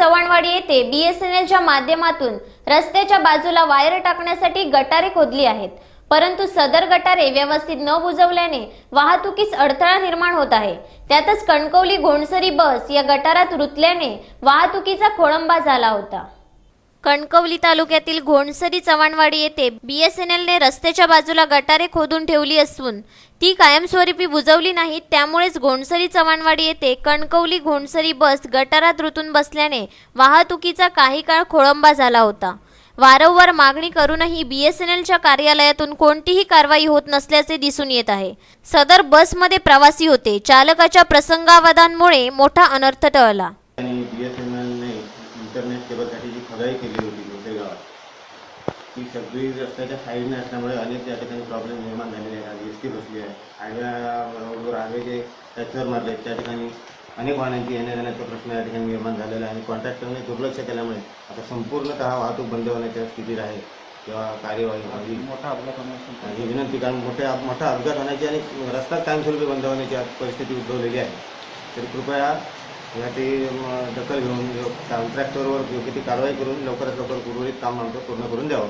चव्हाणवाडी येथे बीएसएनएलच्या माध्यमातून रस्त्याच्या बाजूला वायर टाकण्यासाठी गटारे खोदली आहेत. परंतु सदर गटारे व्यवस्थित न बुजवल्याने वाहतुकीस अडथळा निर्माण होत आहे. त्यातच कणकवली घोणसरी बस या गटारात रुतल्याने वाहतुकीचा खोळंबा झाला होता. कणकवली तालुक्यातील घोणसरी चव्हाणवाडी येथे बीएसएनएलने रस्त्याच्या बाजूला गटारे खोदून ठेवली असून ती कायमस्वरूपी बुजवली नाहीत त्यामुळेच घोणसरी चव्हाणवाडी येथे कणकवली घोणसरी बस गटारात रुतून बसल्याने वाहतुकीचा काही काळ खोळंबा झाला होता. वारंवार मागणी करूनही बीएसएनएलच्या कार्यालयातून कोणतीही कारवाई होत नसल्याचे दिसून येत आहे. सदर बसमध्ये प्रवासी होते. चालकाच्या प्रसंगावधानमुळे मोठा अनर्थ टळला. आणि बी एस एन एलने इंटरनेट केबलसाठी जी खराई केली होती दुसऱ्या गावात ती सगळी रस्त्याच्या साईडने असल्यामुळे अनेक त्या ठिकाणी प्रॉब्लेम निर्माण झालेले आहेत. एस टी बसली आहे. हायवे हायवे जे टॅचवर मारले आहेत त्या ठिकाणी अनेक वाहनांची येण्या जाण्याचा प्रश्न या ठिकाणी निर्माण झालेला आहे. आणि कॉन्ट्रॅक्टरने दुर्लक्ष केल्यामुळे आता संपूर्णतः वाहतूक बंद होण्याच्या स्थितीत आहे. किंवा कार्यवाही व्हावी मोठा अपघात होण्यास ही विनंती कारण मोठे अप- मोठा अपघात होण्याची आणि रस्ताच कायमस्वरूपी बंद होण्याची आज परिस्थिती उद्भवलेली आहे. तर कृपया याची दखल घेऊन कॉन्ट्रॅक्टरवर योग्य ती कारवाई करून लवकरात लवकर उर्वरित काम आमचं पूर्ण करून द्यावं.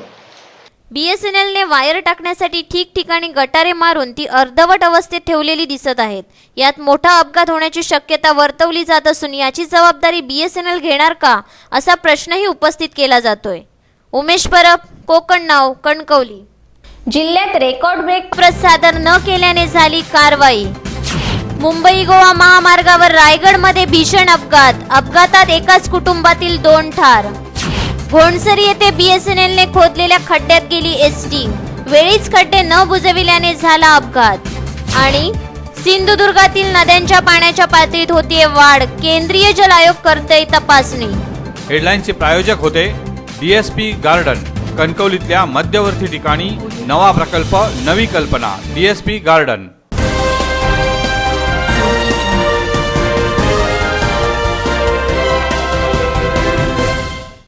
बीएसएनएलने वायर टाकण्यासाठी ठिकठिकाणी गटारे मारून ती अर्धवट अवस्थेत ठेवलेली दिसत आहेत. यात मोठा अपघात होण्याची शक्यता वर्तवली जात असून याची जबाबदारी बीएसएनएल घेणार का असा प्रश्नही उपस्थित केला जातोय. उमेश परब कोकण नाव कणकवली. जिल्ह्यात रेकॉर्ड ब्रेक प्रसादर न केल्याने झाली कारवाई. मुंबई गोवा महामार्गावर रायगडमध्ये भीषण अपघात. अपघातात एकाच कुटुंबातील दोन ठार. घोणसरी येथे बीएसएनएलने खोदलेल्या खड्ड्यात गेली एस टी वेळीच खड्डे न बुजविल्याने झाला अपघात. आणि सिंधुदुर्गातील नद्यांच्या पाण्याच्या पातळीत होतीये वाढ केंद्रीय जल आयोग करतय तपासणी. हेडलाईनचे प्रायोजक होते डीएसपी गार्डन कणकवलीतल्या मध्यवर्ती ठिकाणी नवा प्रकल्प नवी कल्पना डीएसपी गार्डन.